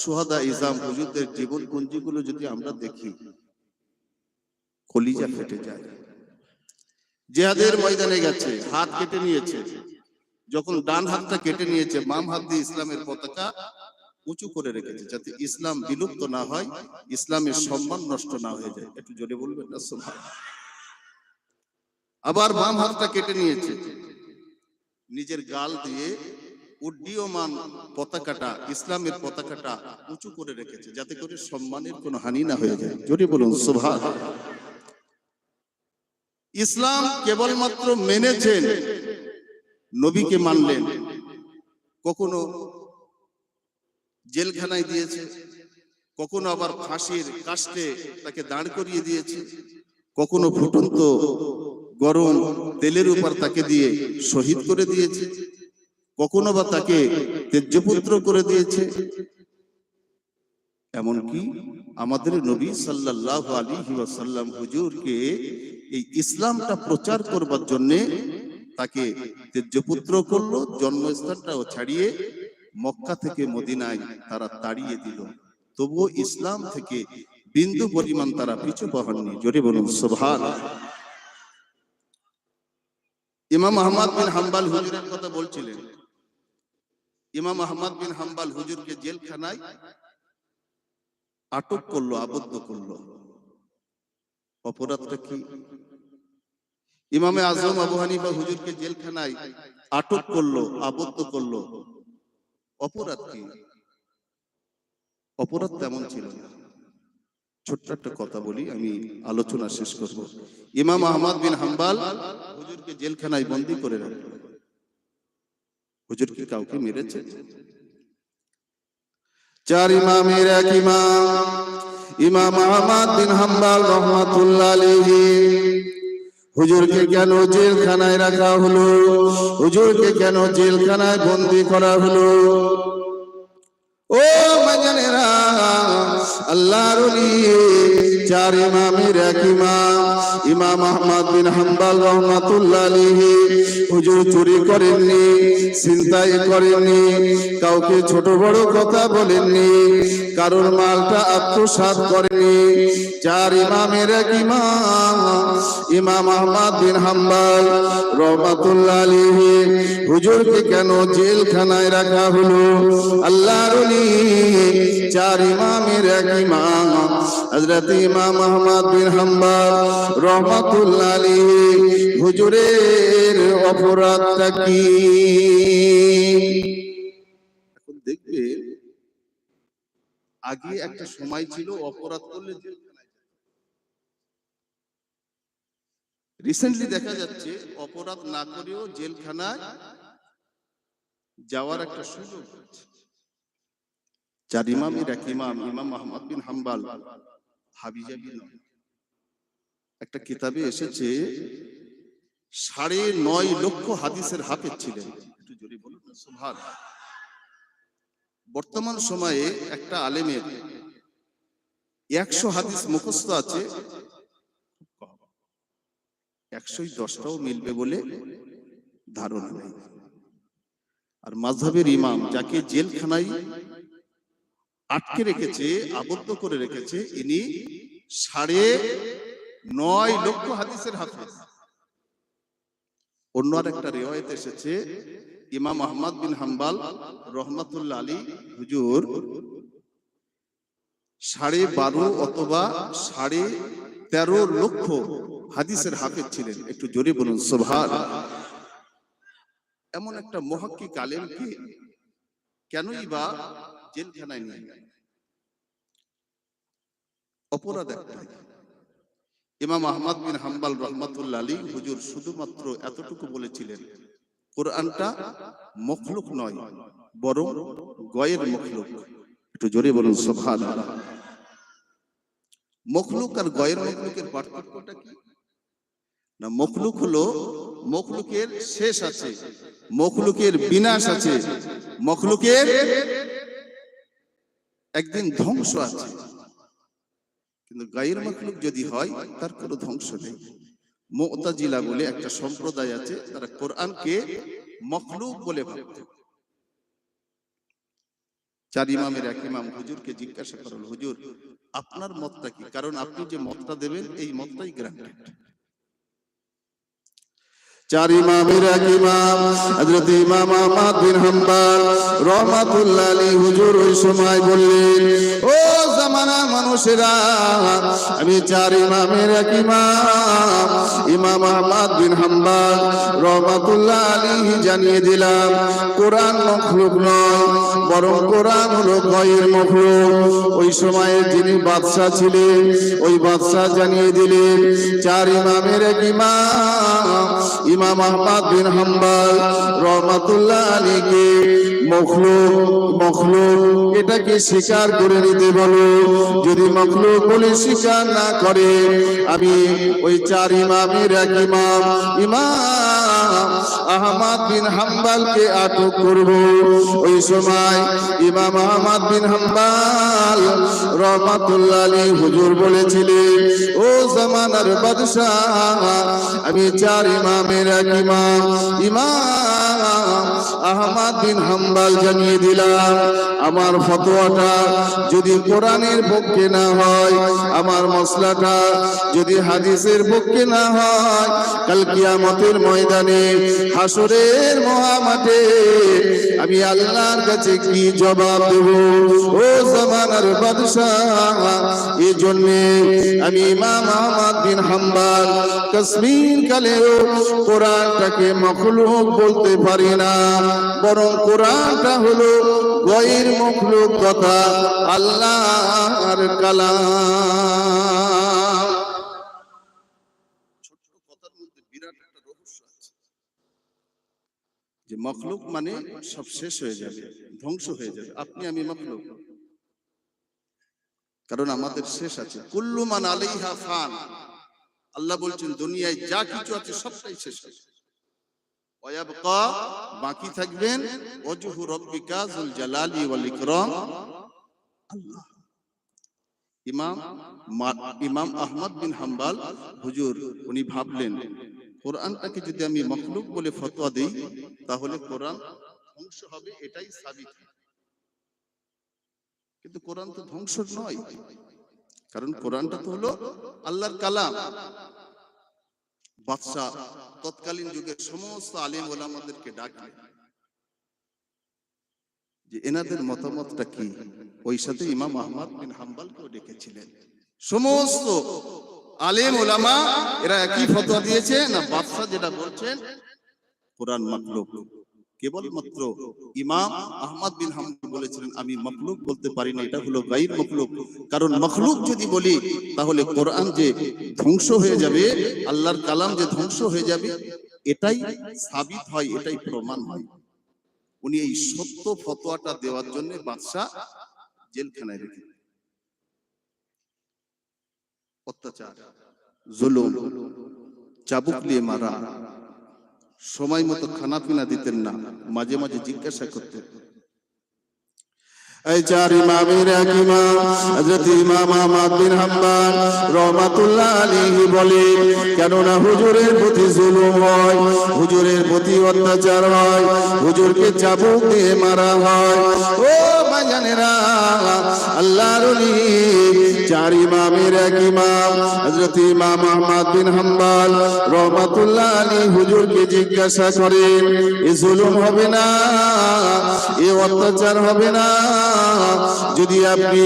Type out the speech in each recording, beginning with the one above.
সুহাদা ism হুজুরদের জীবন পুঞ্জিগুলো যদি আমরা দেখি, কলিজা ফেটে যায়। জেহাদের ময়দানে গেছে, হাত কেটে নিয়েছে। যখন ডান হাতটা কেটে নিয়েছে, বাম হাত দিয়ে ইসলামের পতাকা উঁচু করে রেখেছে, যাতে ইসলাম বিলুপ্ত না হয়, ইসলামের সম্মান নষ্ট না হয়ে যায়। একটু জোরে বলবেন না আবার বাম হাতটা কেটে নিয়েছে। নিজের গাল দিয়ে উড্ডীয়মান পতাকাটা, ইসলামের পতাকাটা উঁচু করে রেখেছে যাতে করে সম্মানের কোনো হানি না হয়ে যায়। জোরে বলুন সুবহান ইসলাম কেবলমাত্র মেনেছেন, নবীকে মানলেন। কখনো জেলখানায় দিয়েছে, কখনো আবার ফাঁসির কাস্টে তাকে দাঁড় করিয়ে দিয়েছে, কখনো ফুটন্ত গরম তেলের উপর তাকে দিয়ে শহীদ করে দিয়েছে। কখনো বা তাকে তেজ্যপুত্র করে দিয়েছে। এমনকি আমাদের নবী সাল্লাল্লাহু আলাইহি ওয়াসাল্লাম হুজুরকে এই ইসলামটা প্রচার করবার জন্যে তাকে তেজ্যপুত্র করল, জন্মস্থানটাও ছাড়িয়ে মক্কা থেকে মদিনায় তারা তাড়িয়ে দিল। তবুও ইসলাম থেকে বিন্দু পরিমাণ তারা পিছু পাহাননি জোরে বলুন সুবহান ইমাম আহমদ বিন হাম্বাল হুজুরের কথা বলছিলেন। ইমাম আহমদ বিন হাম্বাল হুজুরকে জেলখানায় আটক করল, আবদ্ধ করল। অপরাধটা কি? ইমামে আজম আবু হানিফা হুজুরকে জেলখানায় আটক করল, আবদ্ধ করল। অপরাধ কি? অপরাধ তেমন ছিল ছোট্ট একটা কথা বলি, আমি আলোচনা শেষ করব। ইমাম আহমদ বিন হাম্বাল হুজুরকে জেলখানায় বন্দি করে রাখল। হুজুর কি কাউকে মেরেছে? চার ইমামের এক ইমাম ইমাম আহমদ বিন হাম্বাল রহমাতুল্লাহ আলাইহি। হুজুরকে কেন জেলখানায় রাখা হলো? হুজুরকে কেন জেলখানায় বন্দি করা হলো? ও মাজানেরা, আল্লাহর চার ইমামের এক ইমাম ইমাম আহমদ বিন হাম্বাল রহমাতুল্লাহ আলাইহি। হুজুর চুরি করেননি চিন্তাই করেননি, কাউকে ছোট বড় কথা বলেননি, কারোর মালটা আত্মসাৎ করেনি চার ইমামের এক ইমাম ইমাম আহমদ বিন হাম্বাল রহমাতুল্লাহ আলাইহি। হুজুরকে কেন জেলখানায় রাখা হলো? আল্লাহর চার ইমামের এক ইমাম, হযরত ইমাম আহমদ বিন হাম্বাল রহমাতুল্লাহ আলাইহি, হুজুরের অপরাধটা কি? এখন দেখবে আগে একটা সময় ছিল অপরাধ করলে রিসেন্টলি দেখা যাচ্ছে অপরাধ না করেও জেলখানায় যাওয়ার একটা সুযোগ ইমামের এক ইমাম? ইমাম আহমদ বিন হাম্বাল। হাবিজাবি নয় একটা কিতাবে এসেছে সাড়ে নয় লক্ষ হাদিসের হাফেজ ছিলেন। একটু জোরে বলুন বর্তমান সময়ে একটা আলেমের একশো হাদিস মুখস্থ আছে। একশোই দশটাও মিলবে বলে ধারণা নেই। আর মাঝহের ইমাম যাকে জেলখানায় আটকে রেখেছে, আবদ্ধ করে রেখেছে, ইনি সাড়ে নয় লক্ষ হাদিসের হাফেজ। অন্য আর একটা রেওয়ায়ত এসেছে, ইমাম আহমদ বিন হাম্বাল, রহমাতুল্লাহ আলী হুজুর, সাড়ে বারো অথবা সাড়ে তেরো লক্ষ হাদিসের হাফেজ ছিলেন। একটু জোরে বলুন সোভার এমন একটা মহাক্কিক আলেমকে কেনই বা জেলখানায় নিয়ে গেল অপরাধ একটাই ইমাম আহমদ বিন হাম্বাল রহমাতুল্লাহ আলী হুজুর শুধুমাত্র এতটুকু বলেছিলেন, কোরআনটা মখলুক নয়, বরং গয়ের মখলুক। একটু জোরে বলুন সোভান মখলুক আর গয়ের মখলুকের পার্থক্যটা কি? না, মখলুক হলো মখলুকের শেষ আছে, মখলুকের বিনাশ আছে, মখলুকের একদিন ধ্বংস আছে। কিন্তু গায়ের মখলুক যদি হয়, তার কোনো ধ্বংস নেই। মোতাজিলা বলে একটা সম্প্রদায় আছে, তারা কোরআনকে মখলুক বলে ভাবত চার ইমামের এক ইমাম হুজুরকে জিজ্ঞাসা করল, হুজুর, আপনার মতটা কি? কারণ আপনি যে মতটা দেবেন, এই মতটাই গ্রান্টেড। চার ইমামের এক ইমাম, হযরত ইমাম আহমদ বিন হাম্বল রহমাতুল্লাহ আলাইহি হুজুর ওই সময় বললেন, ও জামানার মানুষেরা, আমি চার ইমামের এক ইমাম ইমাম আহমদ বিন রহমাতুল্লাহ আলাইহি জানিয়ে দিলাম, কোরআন মখলুক নয়, বরং কোরআন হলো গয়ের মখলুক। ওই সময়ে যিনি বাদশাহ ছিলেন, ওই বাদশাহ জানিয়ে দিলেন, চার ইমামের এক ইমাম ইমাম আহমদ বিন রহমাতুল্লাহ আলীকে মখলুক মখলুক, এটাকে স্বীকার করে নিতে বলো, যদি মখলুক বলে স্বীকার না করে। আমি ওই চার ইমামের এক ইমাম। ইমাম আহমদ বিন হাম্বালকে আটক করব। ওই সময় ইমাম আহমদ বিন হাম্বাল রহমাতুল্লাহ আলী হুজুর বলেছিলেন, ও জামানার বাদশাহ, আমি চার ইমামের এক ইমাম। ইমাম আহমদ বিন হাম্বাল জানিয়ে দিলাম, আমার ফতোয়াটা যদি কোরআনের পক্ষে না হয়, আমার মশলাটা যদি হাদিসের পক্ষে না হয়, কাল কিয়ামতের ময়দানে হাসরের মহামাঠে আমি আল্লাহর কাছে কি জবাব দেব? ও জামানার বাদশাহ এই জন্য আমি ইমাম আহমদ বিন হাম্বাল কাশ্মীর কালেও কোরআনটাকে মখলুক বলতে পারি না, বরং কোরআনটা হলো গয়ের মখলুক কথা আল্লাহর আছে। যে মখলুক মানে সব শেষ হয়ে যাবে, ধ্বংস হয়ে যাবে। আপনি, আমি মখলুক। কারণ আমাদের শেষ আছে। কুল্লু মান আলাইহা ফান। আল্লাহ বলছেন, দুনিয়ায় যা কিছু আছে সবটাই শেষ ওয়ায়াবকা বাকি থাকবেন ওয়াজহু রাব্বিকা যুল জালালি ওয়াল ইকরাম। আল্লাহ। ইমাম ইমাম আহমদ বিন হাম্বাল, হুজুর, উনি ভাবলেন, কোরআনটাকে যদি আমি মখলুক বলে ফতোয়া তাহলে কোরআন ধ্বংস হবে, এটাই সাবিত। কিন্তু কোরআন তো ধ্বংস নয়, কারণ কোরআনটা তো হলো আল্লাহর কালাম। বাদশাহ তৎকালীন যুগের সমস্ত আলিম ওলামাদেরকে ডাকলেন। যে এনাদের মতামতটা কি? ওই সাথে ইমাম আহমদ বিন হাম্বালকেও ডেকেছিলেন। সমস্ত আলেম ওলামা, এরা একই ফতোয়া দিয়েছে না বাদশাহ যেটা বলছেন? কোরআন মাকলুক। কেবলমাত্র ইমাম আহমদ বিন হাম্বল বলেছিলেন, আমি মখলুক বলতে পারি না, এটা হলো গাইর মখলুক কারণ মখলুক যদি বলি, তাহলে কোরআন যে ধ্বংস হয়ে যাবে, আল্লাহর কালাম যে ধ্বংস হয়ে যাবে, এটাই সাবিত হয়, এটাই প্রমাণ হয়। উনি এই সত্য ফতোয়াটা দেওয়ার জন্য বাদশাহ জেলখানায় রেখে অত্যাচার, জুলুম, চাবুক দিয়ে মারা, সময় মতো খানা পিনা দিতেন না, মাঝে মাঝে জিজ্ঞাসা করতেন এই চার ইমামের এক ইমাম, হযরত ইমাম আহমদ বিন হাম্বল রহমাতুল্লাহ আলাইহি বলেন, কেননা হুজুরের প্রতি জুলুম হয়, হুজুরের প্রতি অত্যাচার হয়, হুজুরকে চাবুক দিয়ে মারা হয়। ও মাজানেরা আল্লাহর ওলি চার ইমামের এক ইমাম, হযরত ইমাম আহমদ বিন হাম্বল রহমাতুল্লাহ আলাইহি হুজুরকে জিজ্ঞাসা করেন এ জুলুম হবে না? এ অত্যাচার হবে না? যদি আপনি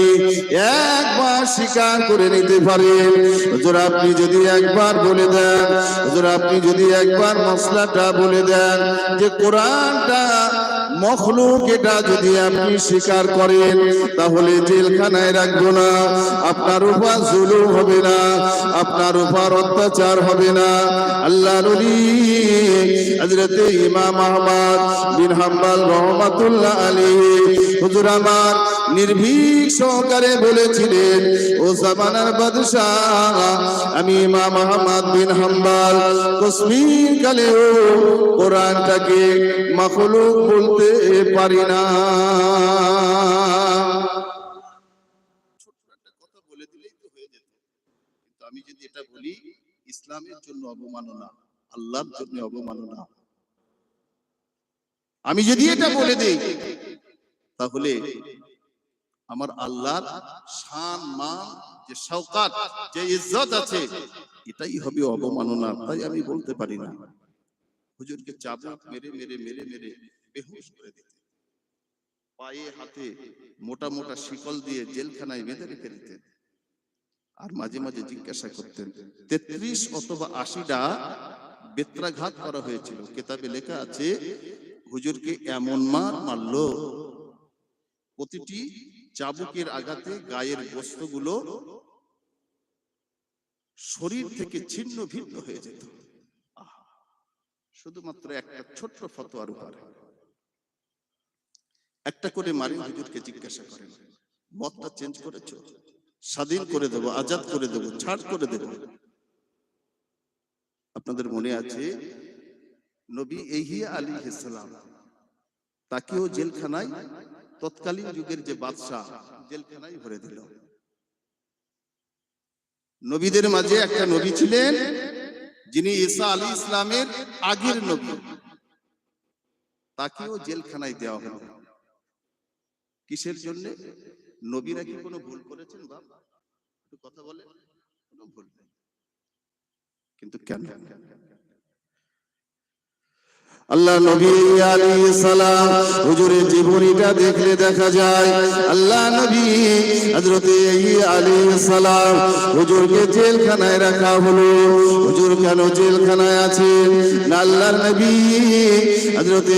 একবার স্বীকার করে নিতে পারেন হুজুর আপনি যদি একবার বলে দেন হুজুর আপনি যদি একবার মশলাটা বলে দেন যে কোরআনটা মখলুক এটা যদি আপনি স্বীকার করেন, তাহলে জেলখানায় রাখব না। আপনার উপর জুলুম হবে না, আপনার উপর অত্যাচার হবে না। আল্লাহ নবী ইমাম আহমদ বিন হাম্বল রহমাতুল্লাহ আলাইহি। হুজুর আমার নির্ভীক সহকারে বলেছিলেন, ও জামানার বাদশাহ, আমি ইমাম আহমদ বিন হাম্বল। কশ্মীর কালেও কোরআনটাকে মখলুক বলতে পারি না। কথা বলে দিলেই তো হয়ে যেত। কিন্তু আমি যদি এটা বলি ইসলামের জন্য অবমাননা আল্লাহর জন্য অবমাননা। আমি যদি এটা বলে দেই তাহলে আমার আল্লাহর শান মান যে শওকাত যে ইজ্জত আছে এটাই হবে অবমাননা। তাই আমি বলতে পারি না। হুজুরকে চাবুক মেরে মেরে মেরে মেরে বেহুশ করে দিতে। পায়ে হাতে মোটা মোটা শিকল দিয়ে জেলখানায় বেঁধে রেখে দিতেন। আর মাঝে মাঝে জিজ্ঞাসা করতেন, তেত্রিশ অথবা আশিটা বেত্রাঘাত করা হয়েছিল। কেতাবে লেখা আছে, হুজুরকে এমন মার মারলো। প্রতিটি চাবুকের আঘাতে গায়ের বস্তুগুলো শরীর থেকে ছিন্ন ভিন্ন হয়ে যেত। শুধুমাত্র একটা ছোট্ট ফতোয়ার উপরে। একটা করে মারি হুজুরকে জিজ্ঞাসা করেন, মতটা চেঞ্জ করেছ? স্বাধীন করে দেবো, আজাদ করে দেবো, ছাড় করে দেবো। আপনাদের মনে আছে, নবী এহিয়া আলী ইসলাম তাকেও জেলখানায় তৎকালীন যুগের যে বাদশাহ, জেলখানায় ভরে দিল। নবীদের মাঝে একটা নবী ছিলেন, যিনি ঈসা আলী ইসলামের আগের নবী। তাকেও জেলখানায় দেওয়া হলো। কিসের জন্য? নবীরা কি কোনো ভুল করেছেন বাবা একটু কথা বলে কোনো ভুল নেই। কিন্তু কেন? আল্লাহ নবী আলাইহিস সালাম হুজুরের জীবনীটা দেখলে দেখা যায়। আল্লাহ নবী হযরত আলাইহিস সালাম হুজুরকে জেলখানায় রাখা হলো। হুজুর কেন জেলখানায় আছেন? না আল্লাহর নবী হযরত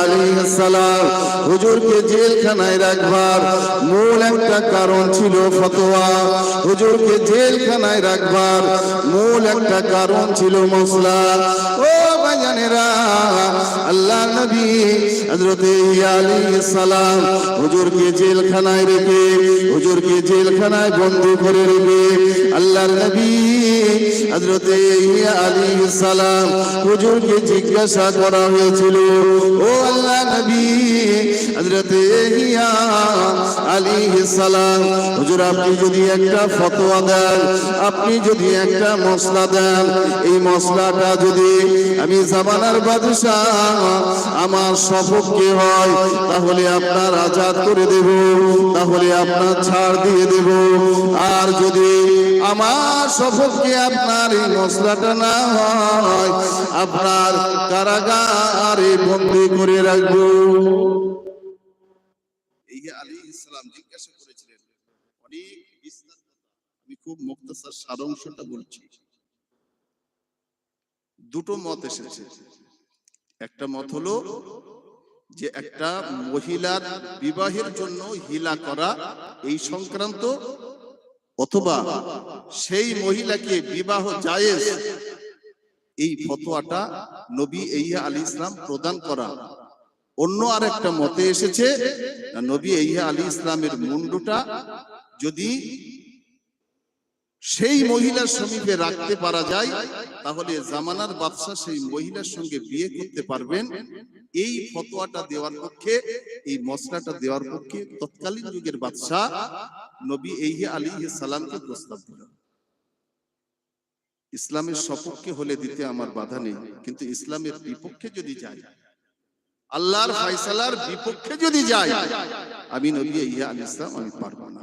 আলাইহিস সালাম হুজুরকে জেলখানায় রাখবার মূল একটা কারণ ছিল ফতোয়া। হুজুরকে জেলখানায় রাখবার মূল একটা কারণ ছিল মশলা। ও আল্লাহ নবী সালাম হুজুরকে জেলখানায় রেখে, হুজুরকে জেলখানায় করে রেখে, আল্লাহর নবী সালাম হুজুরকে জিজ্ঞাসা করা হয়েছিল, ও আল্লাহ নবী ইয়া আলাইহিস সালাম, হুজুর আপনি যদি একটা ফতোয়া দেন, আপনি যদি একটা মশলা দেন, এই মশলাটা যদি আমি জামানার বাদশাহ, আমার সপক্ষে হয়, তাহলে আপনার আজাদ করে দেব, তাহলে আপনার ছাড় দিয়ে দেব। আর যদি আমার সপক্ষে আপনার এই মশলাটা না হয়, আপনার কারাগারে বন্দি করে রাখব। জিজ্ঞাসা করেছিলেন, অনেক আমি খুব মুক্তসার সারাংশটা বলছি। দুটো মত এসেছে। একটা মত হলো যে একটা মহিলার বিবাহের জন্য হিলা করা এই সংক্রান্ত, অথবা সেই মহিলাকে বিবাহ জায়েজ এই ফতোয়াটা নবী ইয়া আলী ইসলাম প্রদান করা। অন্য আর একটা মতে এসেছে, নবী ইয়া আলী ইসলামের মুন্ডুটা যদি সেই মহিলার সমীপে রাখতে পারা যায় তাহলে জামানার বাদশাহ সেই মহিলার সঙ্গে বিয়ে করতে পারবেন। এই ফতোয়াটা দেওয়ার পক্ষে এই মশলাটা দেওয়ার পক্ষে তৎকালীন যুগের বাদশাহ নবী ইয়া আলী সালামকে প্রস্তাব দিল ইসলামের সপক্ষে হলে দিতে আমার বাধা নেই কিন্তু ইসলামের বিপক্ষে যদি যায় আল্লাহর ফাইসালার বিপক্ষে যদি যায় আমি নবী ইয়া আল ইসলাম আমি পারব না।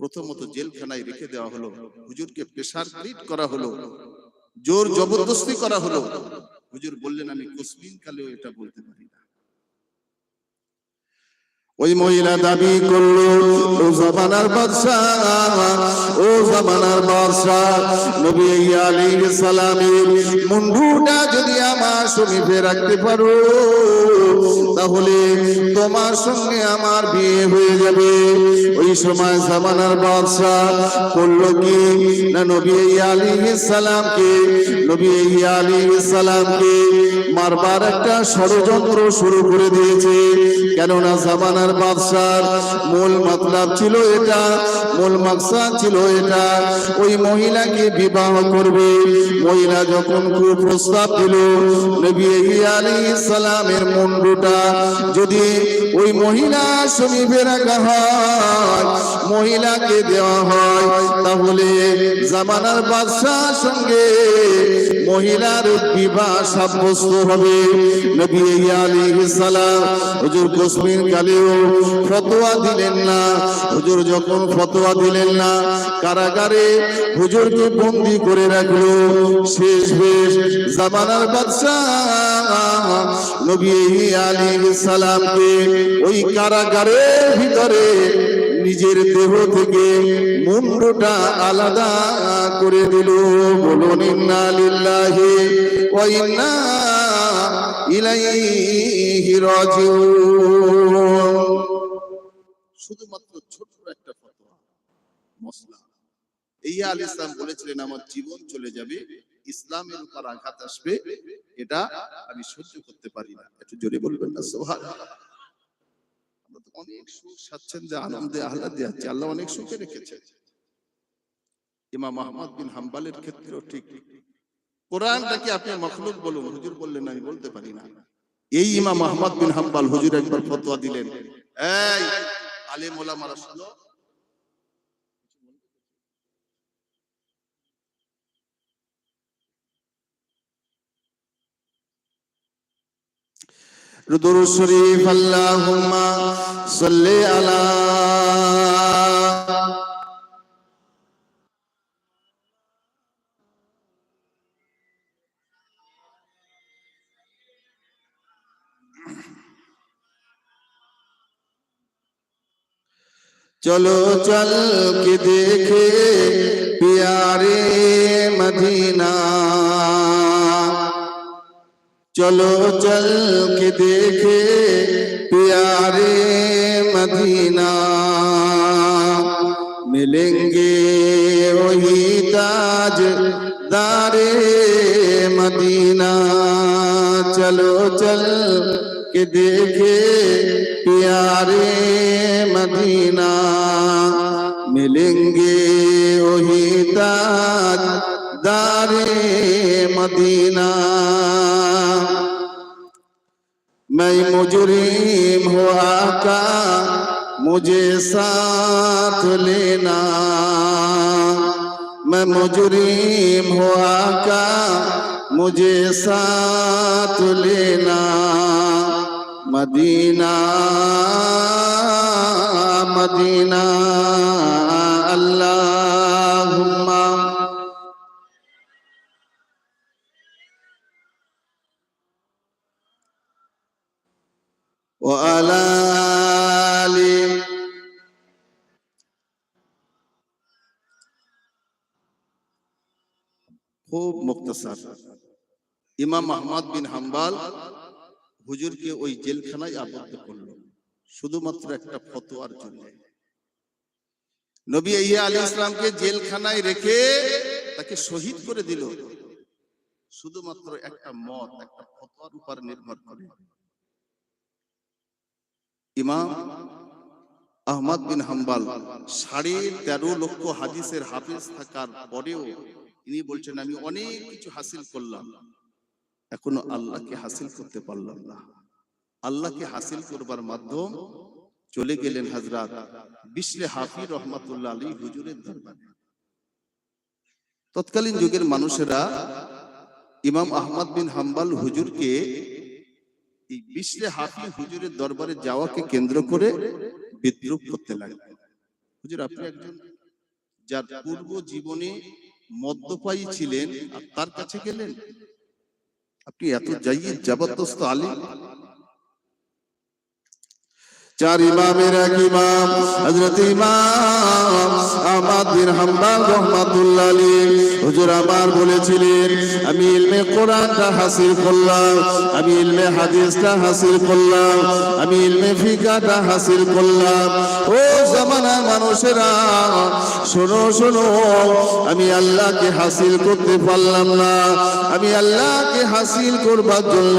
প্রথমত জেলখানায় রেখে দেওয়া হলো হুজুরকে প্রেসার ক্রিট করা হলো। জোর জবরদস্তি করা হলো। হুজুর বললেন আমি কুসমিন কালেও এটা বলতে পারি না। ওই মহিলা দাবি করল ও জামানার বাদশাহ ও জামানার বাদশাহ। নবী আলাইহিস সালামের মুন্ডুটা যদি আমার সমীপে রাখতে পারো তাহলে তোমার সঙ্গে আমার বিয়ে হয়ে যাবে। ওই সময় জামানার বাদশাহ করল কি? না, নবী আলাইহিস সালামকে, নবী আলাইহিস সালামকে মারবার একটা ষড়যন্ত্র শুরু করে দিয়েছে। কেননা জামানার বাদশার মূল মতলব ছিল এটা, মূল মাকসাদ ছিল এটা, ওই মহিলাকে বিবাহ করবে। মহিলা যখন কুপ্রস্তাব দিল, নবী আলাইহিস সালামের মুন্ডুটা যদি ওই মহিলা সমীপে রাখা হয়, মহিলাকে দেওয়া হয়, তাহলে জামানার বাদশার সঙ্গে মহিলার বিবাহ সাব্যস্ত হবে। নবী আলাইহিস সালাম হুজুর কসমিন কালেও ফতোয়া দিলেন না। হুজুর যখন ফতোয়া দিলেন না, কারাগারে হুজুরকে বন্দি করে রাখল। শেষ বেশ জামানার বাদশাহ নবী আলাইহিস সালামকে ওই কারাগারের ভিতরে নিজের দেহ থেকে মুন্ডটা আলাদা করে দিল। বলুন শুধুমাত্র ছোট্ট একটা ফতোয়া মশলা এই আল ইসলাম বলেছিলেন, আমার জীবন চলে যাবে ইসলামের উপর আঘাত আসবে, এটা আমি সহ্য করতে পারি না। একটু জোরে বলবেন না সোহান আমরা তো অনেক সুখ আনন্দে আহ্লাদে আল্লাহ অনেক সুখে রেখেছে। বিন হাম্বালের ক্ষেত্রেও ঠিক। আপনি মখলুক বলুন, হুজুর বললেন আমি বলতে পারি না। এই ইমাম বিন হাম্বাল হুজুর একবার ফতোয়া দিলেন। এই, আলেম ওলামারা শুনো দুরূদ শরীফ আল্লাহুম্মা সাল্লি আলা चलो चल के देखे प्यारे मदीना চলো, চল কে দেখে প্যারে মদিনা। মিলেঙ্গে ওহি তাজ দারে মদিনা। চলো, চল কে দেখে প্যারে মদিনা। মিলেঙ্গে ওহি তাজ দারে মদিনা। मैं मुजरिम हुआ का मुझे साथ लेना। मैं मुजरिम हुआ का मुझे साथ लेना। मदीना मदीना अल्लाहुम्मा খুব মুক্তসার। ইমাম আহমদ বিন হাম্বাল হুজুরকে ওই জেলখানায় আবদ্ধ করল, শুধুমাত্র একটা ফতোয়ার জন্য। নবী ইয়া আলী ইসলামকে জেলখানায় রেখে তাকে শহীদ করে দিল। শুধুমাত্র একটা মত, একটা ফতোয়ার উপর নির্ভর করে। ইমাম আহমদ বিন হাম্বাল সাড়ে তেরো লক্ষ হাদিসের হাফিজ থাকার পরেও ইনি বলছেন, আমি অনেক কিছু হাসিল করলাম, এখনও আল্লাহকে হাসিল করতে পারলাম না। আল্লাহকে হাসিল করবার মাধ্যম চলে গেলেন হাজরাত বিশলে হাফি রহমাতুল্লাহ আলী হুজুরের দরবারে। তৎকালীন যুগের মানুষেরা ইমাম আহমদ বিন হাম্বাল হুজুরকে এই বিশলে হাফি হুজুরের দরবারে যাওয়াকে কেন্দ্র করে বিদ্রুপ করতে লাগলেন। হুজুর, আপনি একজন যার পূর্ব জীবনে মদ্যপায়ী ছিলেন আর তার কাছে গেলেন? আপনি এত যাইয়ে জবরদস্ত আলিম। চার ইমামের এক ইমাম, হযরত ইমাম আহমদ বিন হাম্বল রাহমাতুল্লাহ আলাইহি। হুজুর আমার বলেছিলেন, আমি ইলমে কোরআনটা হাসিল করলাম, আমি ইলমে হাদিসটা হাসিল করলাম, আমি ইলমে ফিকাহটা হাসিল করলাম। ও জামানার মানুষেরা, শোনো শোনো, আমি আল্লাহকে হাসিল করতে পারলাম না। আমি আল্লাহকে হাসিল করবার জন্য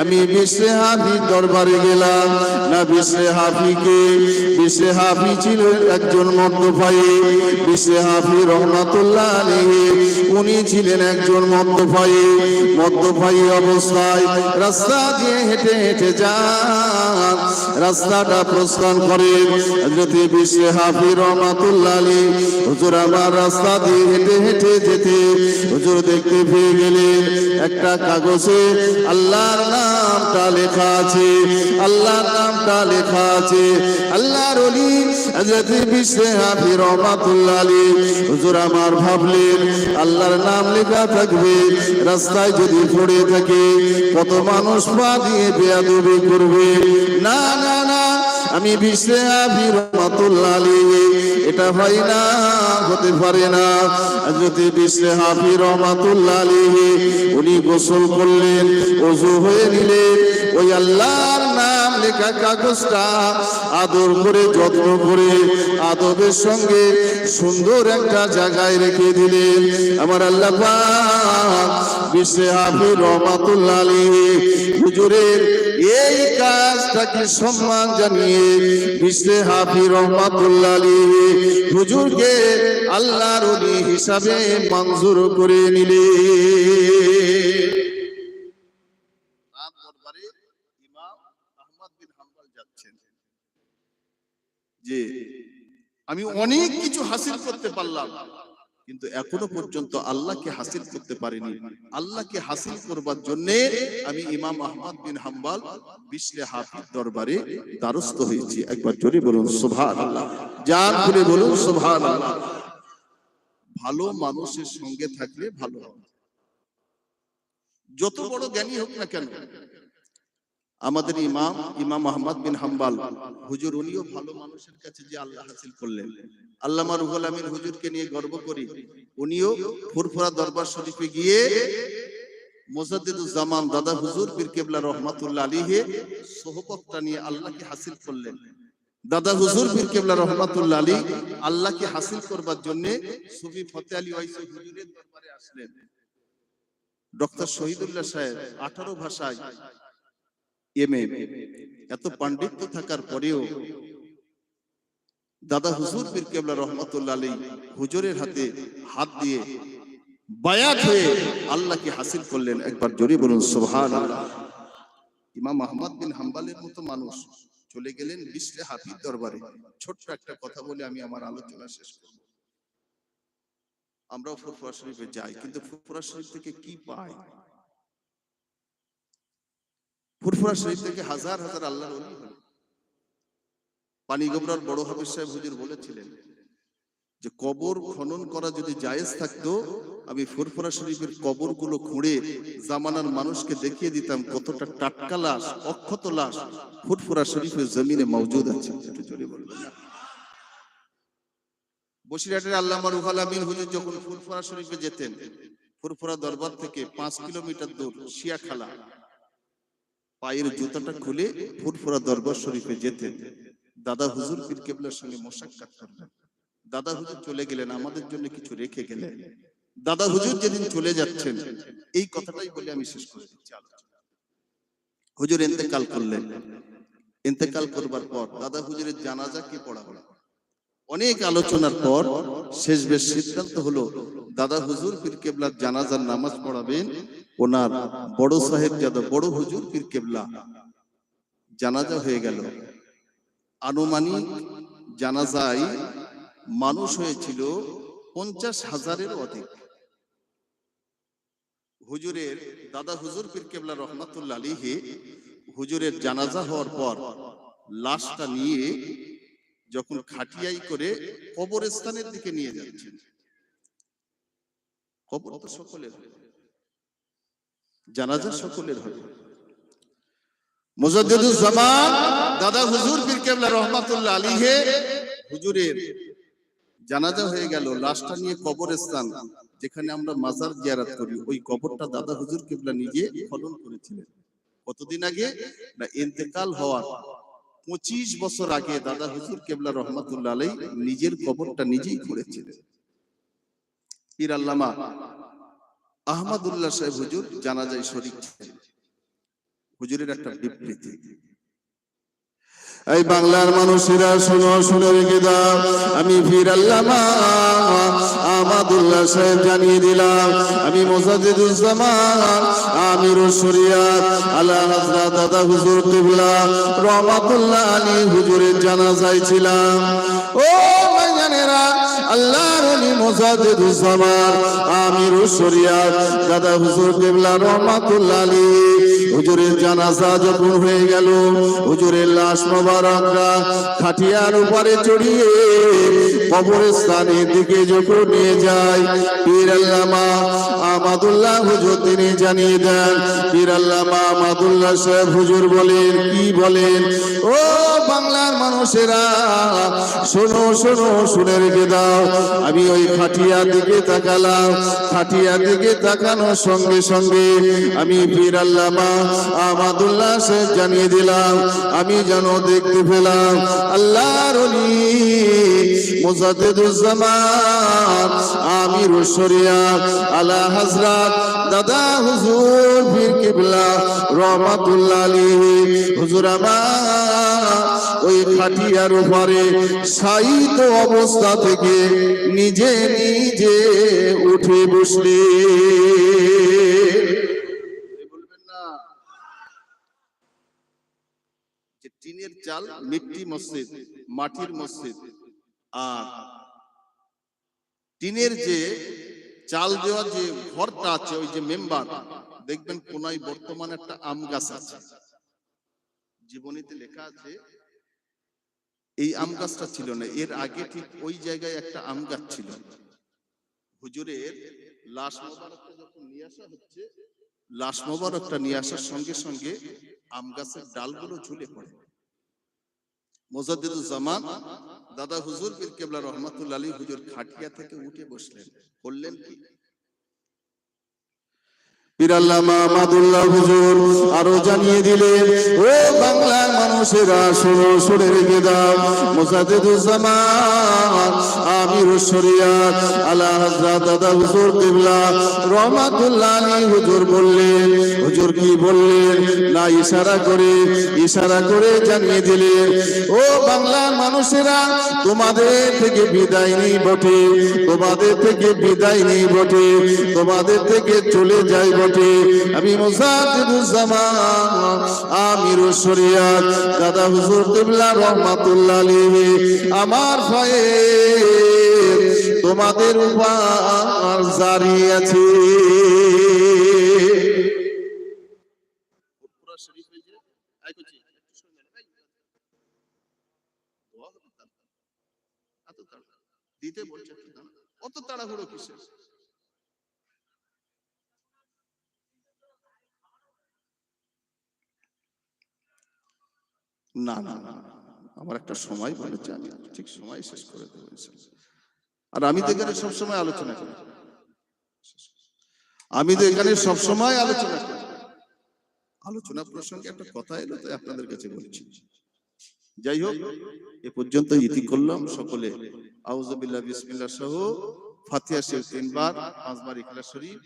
আমি বিশ্বে হাফির দরবারে গেলাম, না বিশ্বে হাফিকে বিশ্বে হাফি ছিল একজন মদ্যপায়ী। বিশ্বে হাফি রহমাতুল্লাহ আলাইহি, উনি ছিলেন একজন মদ্যপায়ী। মদ্যপায়ী অবস্থায় রাস্তা দিয়ে হেঁটে হেঁটে যান। রাস্তাটা প্রস্থান করে হযরত বিশ্বে হাফি রহমাতুল্লাহ আলী হুজুর, আমার রাস্তা দিয়ে হেঁটে হেঁটে যেতে হুজুর দেখতে পেয়ে গেলেন, একটা কাগজে আল্লাহর নামটা লেখা আছে। আল্লাহর নামটা লেখা আছে, আল্লাহর অলি হযরত বিশ্বে হাফি রহমাতুল্লাহ আলী হুজুর আমার ভাবলেন, আল্লাহর নাম লেখা থাকবে, রাস্তায় যদি পড়ে থাকে, কত মানুষ পা দিয়ে বেয়াদবি করবে। না না না, আমি বিশ্বে হাফি রহমাতুল্লাহ আলী এটা হয় না, হতে পারে না। যদি বিশ্বে হাফি রহমাতুল্লাহ আলী উনি গোসল করলেন অজু হয়ে নিলেন, ওই আল্লাহর নাম লেখা কাগজটা আদর করে, যত্ন করে আদবের সঙ্গে সুন্দর একটা জায়গায় রেখে দিলেন। আমার আল্লাহ বিশ্বে হাফি রহমাতুল্লাহ হুজুরের এই কাজটাকে সম্মান জানিয়ে বিশ্বে হাফি রহমাতুল্লাহ হুজুরকে আল্লাহর হিসাবে মঞ্জুর করে নিলে তার দরবারে ইমাম আহমদ বিন হাম্বল যাচ্ছেন যে আমি অনেক কিছু হাসিল করতে পারলাম। কিন্তু এখনও পর্যন্ত আল্লাহকে হাসিল করতে পারিনি। আল্লাহকে হাসিল করবার জন্য আমি ইমাম আহমদ বিন হাম্বাল বিশ্লে হাফিজ দরবারে দ্বারস্থ হয়েছি। একবার জোরে বলুন সুবহানাল্লাহ। যার খুলে বলুন সুবহানাল্লাহ। ভালো মানুষের সঙ্গে থাকলে ভালো যত বড় জ্ঞানী হোক না কেন আমাদের ইমাম ইমাম আহমদ বিন হাম্বাল, হুজুর উনিও ভালো মানুষের কাছে যে আল্লাহ হাসিল করলেন। আল্লামা রুহুল আমিন হুজুরকে নিয়ে গর্ব করি। উনিও ফুরফুরা দরবার শরীফে গিয়ে দাদা হুজুর পীর কেবলা রহমাতুল্লাহ আলীহে নিয়ে আল্লাহকে হাসিল করলেন। দাদা হুজুর পীর কেবলা রহমাতুল্লাহ আলী আল্লাহকে হাসিল করবার জন্য সুফি ফতে আলী ওয়াইসি হুজুরের দরবারে আসলেন। ডক্টর শহীদুল্লাহ সাহেব, আঠারো ভাষায় এত পাণ্ডিত্য থাকার পরেও দাদা হুজুর পীর কেবলা রহমতুল্লাহ আলী হুজুরের হাতে হাত দিয়ে বায়াত হয়ে আল্লাহকে হাসিল করলেন। একবার জোরে বলুন সুবহান ইমাম বিন হাম্বালের মতো মানুষ চলে গেলেন বিশ্বে হাফিজ দরবারে। ছোট্ট একটা কথা বলে আমি আমার আলোচনা শেষ করব। আমরাও ফুরফুরা শরীফে যাই, কিন্তু ফুরফুরা শরীফ থেকে কি পাই? ফুরফুরা শরীফ থেকে হাজার হাজার আল্লাহর ওলি হলো পানি গোবরার বড় হাফিজ সাহেব হুজুর বলেছিলেন যে, কবর খনন করা যদি জায়েজ থাকতো, আমি ফুরফুরা শরীফের কবরগুলো খুঁড়ে জামানার মানুষকে দেখিয়ে দিতাম কতটা টাটকা লাশ, অক্ষত লাশ ফুরফুরা শরীফের জমিনে মজুদ আছে? বসিরহাটের আল্লামা রুহাল আমিন হুজুর যখন ফুরফুরা শরীফে যেতেন, ফুরফুরা দরবার থেকে পাঁচ কিলোমিটার দূর শিয়াখালা পায়ের জুতাটা খুলে ফুরফুরা দরবার শরীফে যেতেন। দাদা হুজুর পীর কেবলার সঙ্গে মোসাক্কাত করলেন। দাদা হুজুর চলে গেলেন, আমাদের জন্য কিছু রেখে গেলেন। দাদা হুজুর যেদিন চলে যাচ্ছেন, এই কথাটাই বলে আমি শেষ করে দিচ্ছি হুজুর ইন্তেকাল করলেন। ইন্তেকাল করবার পর দাদা হুজুরের জানাজা কে পড়া হলো অনেক আলোচনার পর শেষ বেশ সিদ্ধান্ত হলো দাদা হুজুর পীর কেবলার জানাজার নামাজ পড়াবেন, ওনার বড় সাহেব যাদব, বড় হুজুর পীর কেবলা। জানাজা হয়ে গেল। আনুমানিক জানাজায় মানুষ হয়েছিল পঞ্চাশ হাজারের অধিক। হুজুরের দাদা হুজুর পীর কেবলা রহমাতুল্লাহ আলীহে হুজুরের জানাজা হওয়ার পর লাশটা নিয়ে যখন খাটিয়াই করে কবরস্থানের দিকে নিয়ে যাচ্ছেন। কবর তো সকলের জানাজা সকলের হবে মুজাদ্দিদুল জামান দাদা হুজুর পীর কেবলা রহমাতুল্লাহ আলীহে হুজুরের জানাজা হয়ে গেল, লাশটা নিয়ে কবরস্থান, যেখানে আমরা মাজার জিয়ারত করি। ওই কবরটা দাদা হুজুর কেবলা নিজে খনন করেছিলেন। কতদিন আগে? না, ইন্তেকাল হওয়ার পঁচিশ বছর আগে দাদা হুজুর কেবলা রহমাতুল্লাহ আলাই নিজের কবরটা নিজেই করেছিলেন পীর আল্লামা আহমদুল্লাহ সাহেব হুজুর হুজুরের একটা বিবৃতি। এই বাংলার মানুষেরা শোনো, শুনে রেখে দাও। আমি ফির আল্লামা আমাদুল্লাহ সাহেব জানিয়ে দিলাম, আমি মোসাজিদুজ্জামান আমির শরিয়াত, আল্লাহ দাদা হুজুর কিবলা, রহমাতুল্লাহ আলী হুজুরের জানাজায় ছিলাম। ও আল্লাহর আলী মোসাজিদুজ্জামান আমির শরিয়াত, দাদা হুজুর রহমাতুল্লাহ আলী হুজুরের জানাজা যখন হয়ে গেল, হুজুরের লাশ মোবারকরা খাটিয়ার উপরে চড়িয়ে কবরস্থানের দিকে যখন নিয়ে যায়, পীর আল্লামা আমাদুল্লাহ হুজুর তিনি জানিয়ে দেন, পীর আল্লামা আমাদুল্লাহ সাহেব হুজুর বলেন, কি বলেন? ও বাংলার মানুষেরা, শোনো শোনো, শুনে রেখে দাও, আমি ওই খাটিয়ার দিকে তাকালাম খাটিয়ার দিকে তাকানোর সঙ্গে সঙ্গে আমি পীর আল্লামা আমাদুল্লাহ সাহেব জানিয়ে দিলাম, আমি যেন দেখতে পেলাম আল্লাহর অলি মুজাদ্দিদুজ্জামান আমির শরিয়াত আলা হযরত দাদা হুজুর পীর কিবলা রহমাতুল্লাহ আলাইহি। হুজুর আমার ওই খাটিয়ার উপরে সাইত অবস্থা থেকে নিজে নিজে উঠে বসলে। টিনের চাল মিট্টি মসজিদ, মাটির মসজিদ, আর টিনের যে চাল দেওয়া যে ঘরটা আছে, ওই যে মেম্বার, দেখবেন কোনায় বর্তমানে একটা আম গাছ আছে। জীবনীতে লেখা আছে এই আম গাছটা ছিল না। এর আগে ঠিক ওই জায়গায় একটা আম গাছ ছিল। হুজুরের লাশ মোবারকটা যখন নিয়ে আসা হচ্ছে লাশ মোবারকটা নিয়ে আসার সঙ্গে সঙ্গে আম গাছের ডালগুলো ঝুলে পড়ে। মোজাদ্দিদুজ্জামান দাদা হুজুর পীর কেবলা রহমাতুল্লাহ আলী হুজুর খাটিয়া থেকে উঠে বসলেন। বললেন কি হুজুর আরও জানিয়ে দিলেন, ও বাংলার মানুষেরা, শোনো রেখে আমির দাদা হুজুর রহমাতুল্লাহ হুজুর বললেন, হুজুর কি বললেন? না, ইশারা করে ইশারা করে জানিয়ে দিলেন, ও বাংলার মানুষেরা, তোমাদের থেকে বিদায় নেই বটে, তোমাদের থেকে বিদায় নেই বটে, তোমাদের থেকে চলে যাই বটে। আমি মুসাদ্দিদুজ্জামান আমির শরিয়াত, দাদা হুজুর কিবলা রহমাতুল্লাহ আলাইহি। আমার ভয়ে তোমাদের উপর জারি আছে। দিতে বলছে অত তাড়াহুড়ো কিসের? না না। আমার একটা সময় বলেছে, আমি ঠিক সময় শেষ করে দেবো আর আমি তো এখানে সবসময় আলোচনা করি। আমি তো এখানে সবসময় আলোচনা করি। আলোচনা প্রসঙ্গে একটা কথা এলো, তাই আপনাদের কাছে বলছি। যাই হোক, এ পর্যন্ত ইতি করলাম সকলে। আউজবিল্লাহ বিসমিল্লাহ সহ ফাতিহা শরীফ তিনবার, পাঁচবার ইখলাস শরীফ।